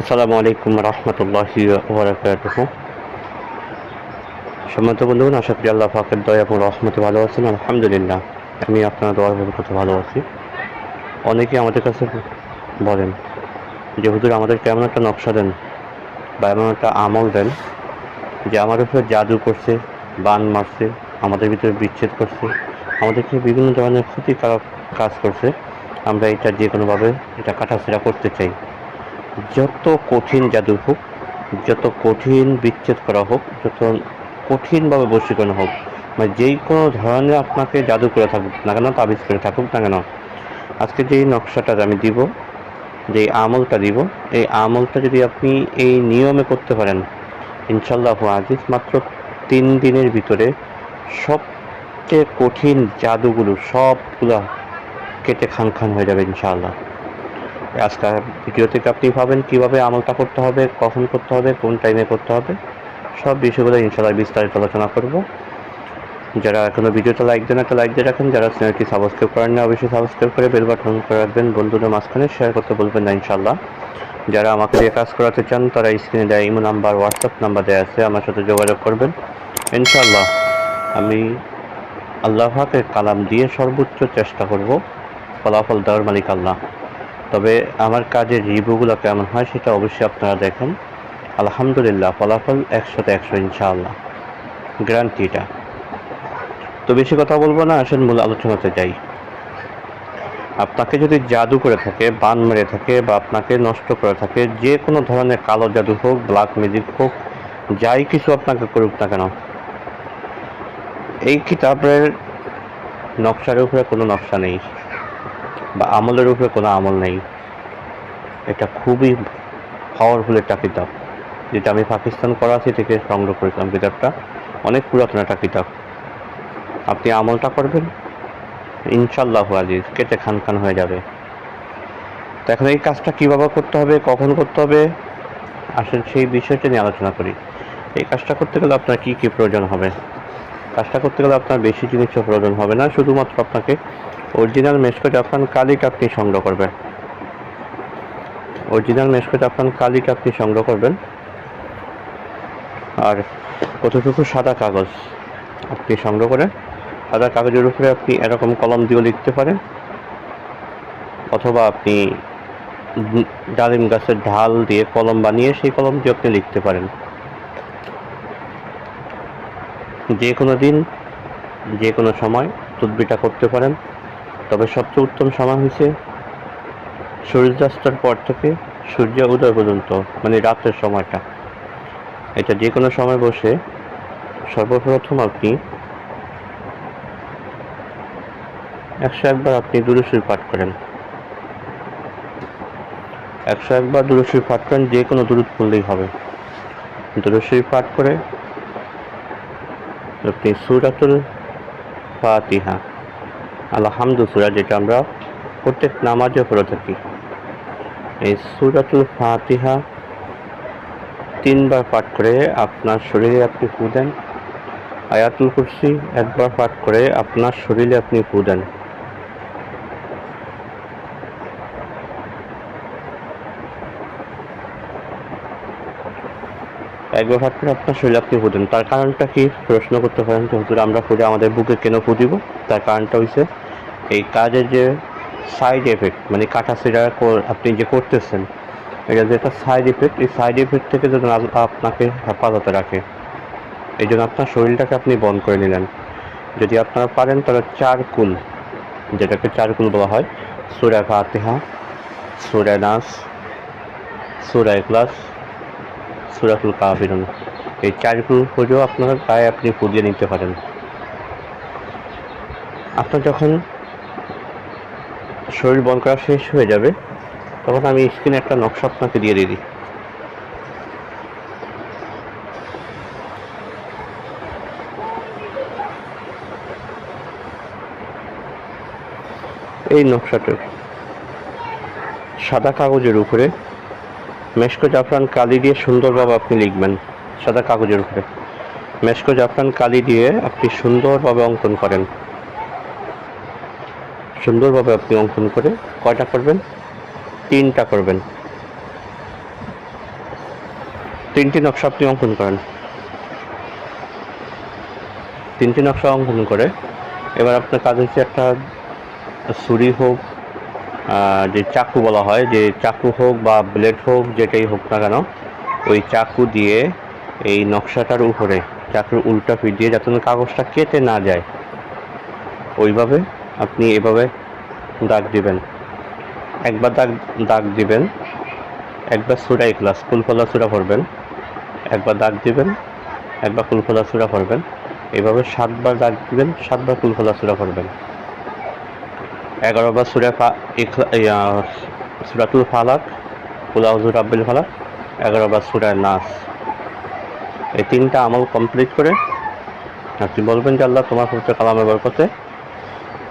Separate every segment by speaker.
Speaker 1: আসসালামু আলাইকুম রহমতুল্লাহি ওবরাকাতুহু সম্মানিত বন্ধুগণ, আশা করি আল্লাহ পাকের দয়া এবং রহমতে ভালো আছেন। আলহামদুলিল্লাহ, আমি আপনার দোয়ার বরকতে ভালো আছি। অনেকে আমাদের কাছে বলেন যে, হুজুর, আমাদের কেমন একটা নকশা দেন বা এমন একটা আমল দেন যে আমার উপরে জাদু করছে, বান মারছে, আমাদের ভিতরে বিচ্ছেদ করছে, আমাদেরকে বিভিন্ন ধরনের ক্ষতিকারক কাজ করছে। আমরা এটা যে কোনোভাবে এটা কাটাছেড়া করতে চাই। যত কঠিন জাদু হোক, যত কঠিন বিচ্ছেদ করা হোক, যত কঠিনভাবে বশীকরণ হোক মানে যেই কোনো ধরনের আপনাকে জাদু করে থাকুক না কেন, তাবিজ করে থাকুক না কেন, আজকে যেই নকশাটা আমি দিব যে আমলটা দিব, এই আমলটা যদি আপনি এই নিয়মে করতে পারেন ইনশাল্লাহ আজিজ, মাত্র তিন দিনের ভিতরে সবচেয়ে কঠিন জাদুগুলো সবগুলা কেটে খান খান হয়ে যাবে ইনশাআল্লাহ। আজকের ভিডিও থেকে আপনি পাবেন কীভাবে আমলটা করতে হবে, কখন করতে হবে, কোন টাইমে করতে হবে, সব বিষয়গুলো ইনশাআল্লাহ বিস্তারিত আলোচনা করব। যারা এখনও ভিডিওটা লাইক দেন, একটা লাইক দিয়ে রাখেন। যারা চ্যানেলটি সাবস্ক্রাইব করেন না, অবশ্যই সাবস্ক্রাইব করে বেল বাটন করে রাখবেন। বন্ধুদের মাঝখানে শেয়ার করতে বলবেন না ইনশাআল্লাহ। যারা আমাকে দিয়ে কাজ করাতে চান, তারা স্ক্রিনে দেয় ইমো নাম্বার হোয়াটসঅ্যাপ নাম্বার দেওয়া আছে। আমার সাথে যোগাযোগ করবেন। ইনশাআল্লাহ আমি আল্লাহ পাকের কালাম দিয়ে সর্বোচ্চ চেষ্টা করব। ফলাফল দেওয়ার মালিক আল্লাহ। তবে আমার কাজের রিভিউগুলো কেমন হয় সেটা অবশ্যই আপনারা দেখেন। আলহামদুলিল্লাহ, ফলাফল একশোতে একশো ইনশাআল্লাহ। গ্যারান্টি এটা তো বেশি কথা বলব না, আসেন মূল আলোচনাতে যাই। আপনাকে যদি জাদু করে থাকে, বান মেরে থাকে বা আপনাকে নষ্ট করে থাকে, যে কোনো ধরনের কালো জাদু হোক ব্ল্যাক ম্যাজিক হোক, যাই কিছু আপনাকে করুক না কেন, এই কিতাবের নকশার উপরে কোনো নকশা নেই। বা আমলের উপরে কোনো আমল নেই। এটা খুবই পাওয়ারফুল একটা কিতাব। যেটা আমি পাকিস্তান করাচি থেকে সংগ্রহ করেছিলাম কিতাবটা। অনেক পুরাতন একটা কিতাব। আপনি আমলটা করবেন ইনশাল্লাহ আজিজ, কেটে খান খান হয়ে যাবে। তো এখন এই কাজটা কীভাবে করতে হবে, কখন করতে হবে আসলে সেই বিষয়টা নিয়ে আলোচনা করি। এই কাজটা করতে গেলে আপনার কী কী প্রয়োজন হবে? কাজটা করতে গেলে আপনার বেশি জিনিসও প্রয়োজন হবে না, শুধুমাত্র আপনাকে অরিজিনাল মেসকো জাফরান কালিক আপনি সংগ্রহ করবেন। অরিজিনাল মেসকো জাফরান কালিক আপনি সংগ্রহ করবেন। আর কতটুকু সাদা কাগজ আপনি সংগ্রহ করে সাদা কাগজের উপরে আপনি এরকম কলম দিয়েও লিখতে পারেন। অথবা আপনি ডালিম গাছের ঢাল দিয়ে কলম বানিয়ে সেই কলম দিয়ে আপনি লিখতে পারেন। যে কোনো দিন, যে কোনো সময় তদবিটা করতে পারেন। তবে সবচেয়ে উত্তম সময় হয়েছে সূর্যাস্তের পর থেকে সূর্য উদয় পর্যন্ত মানে রাতের সময়টা। এটা যে কোনো সময় বসে সর্বপ্রথম আপনি একশো একবার আপনি দুরুসুর পাঠ করেন। একশো একবার দুরুসুর পাঠ করেন, যে কোনো দূরত পড়লেই হবে। দুরুসুর পাঠ করে আপনি সুরাতুল ফাতিহা আলহামদু সুরা যেটা আমরা প্রত্যেক নামাজে পড়ে থাকি। এই সুরাতুল ফাতিহা তিনবার পাঠ করে আপনার শরীরে আপনি ফু দেন। আয়াতুল কুরসি একবার পাঠ করে আপনার শরীরে আপনি ফু দেন। একবার পাঠ করে আপনার শরীরে আপনি ফু দেন। তার কারণটা কি? প্রশ্ন করতে পারেন যে, হুজুর, আমরা ফুটে আমাদের বুকে কেন ফু দিব? তার কারণটা হয়েছে এই কাজের যে সাইড এফেক্ট মানে কাটা সেটা আপনি যে করতেছেন, এটা যে একটা সাইড এফেক্ট এই সাইড এফেক্ট থেকে যেন আপনাকে হেফাজতে রাখে, এই জন্য আপনার শরীরটাকে আপনি বন্ধ করে নিলেন। যদি আপনারা পারেন, তাহলে চার কুল যেটাকে চার কুল বলা হয় সুরায় ফাতেহা সুরায় নাস সুরায় ক্লাস সুরাকুল কাবিরুন এই চার কুল পুজো আপনার গায়ে আপনি পুজিয়ে নিতে পারেন। আপনার যখন শরীর বন্ধ করা শেষ হয়ে যাবে, তখন আমি স্ক্রিনে একটা নকশা আপনাকে দিয়ে দিই। এই নকশাটা সাদা কাগজের উপরে, মেশকো জাফরান কালি দিয়ে সুন্দরভাবে আপনি লিখবেন, সাদা কাগজের উপরে। মেশকো জাফরান কালি দিয়ে আপনি সুন্দরভাবে অঙ্কন করেন। সুন্দরভাবে আপনি অঙ্কন করে কয়টা করবেন? তিনটা করবেন। তিনটি নকশা আপনি অঙ্কন করেন। তিনটি নকশা অঙ্কন করে এবার আপনার কাজ হচ্ছে একটা ছুরি হোক যে চাকু বলা হয়, যে চাকু হোক বা ব্লেড হোক, যেটাই হোক না কেন, ওই চাকু দিয়ে এই নকশাটার উপরে, চাকুর উল্টা পিঠ দিয়ে যাতে কাগজটা কেটে না যায়। ওইভাবে আপনি এভাবে দাগ দিবেন। একবার দাগ দাগ দিবেন। একবার সুরা ইখলাস ফুলফলা সুরা পড়বেন। একবার দাগ দিবেন, একবার ফুলফলা সুরা পড়বেন। এভাবে সাতবার দাগ দিবেন, সাতবার ফুলফলা সুরা পড়বেন। এগারোবার সুরা সুরাতুল ফালাক কুলাউজুর আব্দুল ফালাক, এগারোবার সুরা নাস। এই তিনটা আমল কমপ্লিট করে আপনি বলবেন যে আল্লাহ তোমার পবিত্র কালামের বরকতে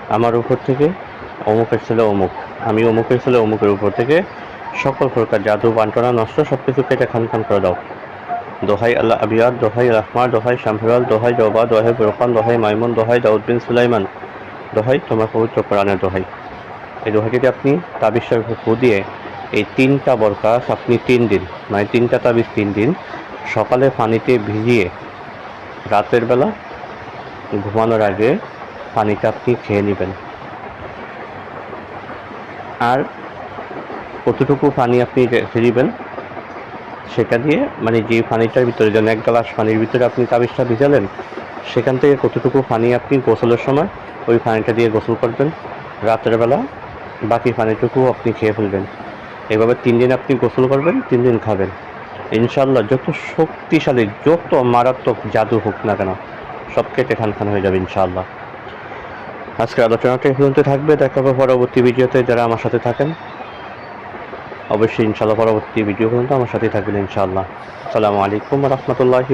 Speaker 1: আমার উপর থেকে, অমুকের ছেলে অমুক। আমি অমুকের ছেলে অমুকের উপর থেকে, সকল প্রকার জাদু, বান্টনা, নষ্ট সব কিছু কেটে খান খান করে দাও। দোহাই আল্লাহ আবিয়াদ, দোহাই রহমান দোহাই শামহিরাল, দোহাই জবা দোহাই বুরকান দোহাই মাইমুন, দোহাই দাউদ বিন সুলাইমান। দোহাই তোমার পবিত্র কোরআনের দোহাই। এই দোহাইটি আপনি তাবিজের ফু দিয়ে এই তিনটা বরকাস আপনি তিন দিন মানে তিনটা তাবিজ তিন দিন, সকালে পানিতে ভিজিয়ে, রাতের বেলা ঘুমানোর আগে পানিটা আপনি খেয়ে নেবেন। আর কতটুকু পানি আপনি রেখে দিবেন সেটা দিয়ে মানে যে পানিটার ভিতরে যেন এক গ্লাস পানির ভিতরে আপনি তাবিজটা ভিজালেন, সেখান থেকে কতটুকু পানি আপনি গোসলের সময় ওই পানিটা দিয়ে গোসল করবেন, রাতের বেলা বাকি পানিটুকু আপনি খেয়ে ফেলবেন। এভাবে তিন দিন আপনি গোসল করবেন, তিন দিন খাবেন। ইনশাল্লাহ যত শক্তিশালী, যত মারাত্মক জাদু হোক না কেন, সব কেটে হয়ে যাবে ইনশাআল্লাহ। আজকের আলোচনাটা পর্যন্ত থাকবে। দেখা হবে পরবর্তী ভিডিওতে। যারা আমার সাথে থাকেন, অবশ্যই ইনশাআল্লাহ পরবর্তী ভিডিও পর্যন্ত আমার সাথে থাকবেন ইনশাআল্লাহ। আসসালামু আলাইকুম রহমতুল্লাহি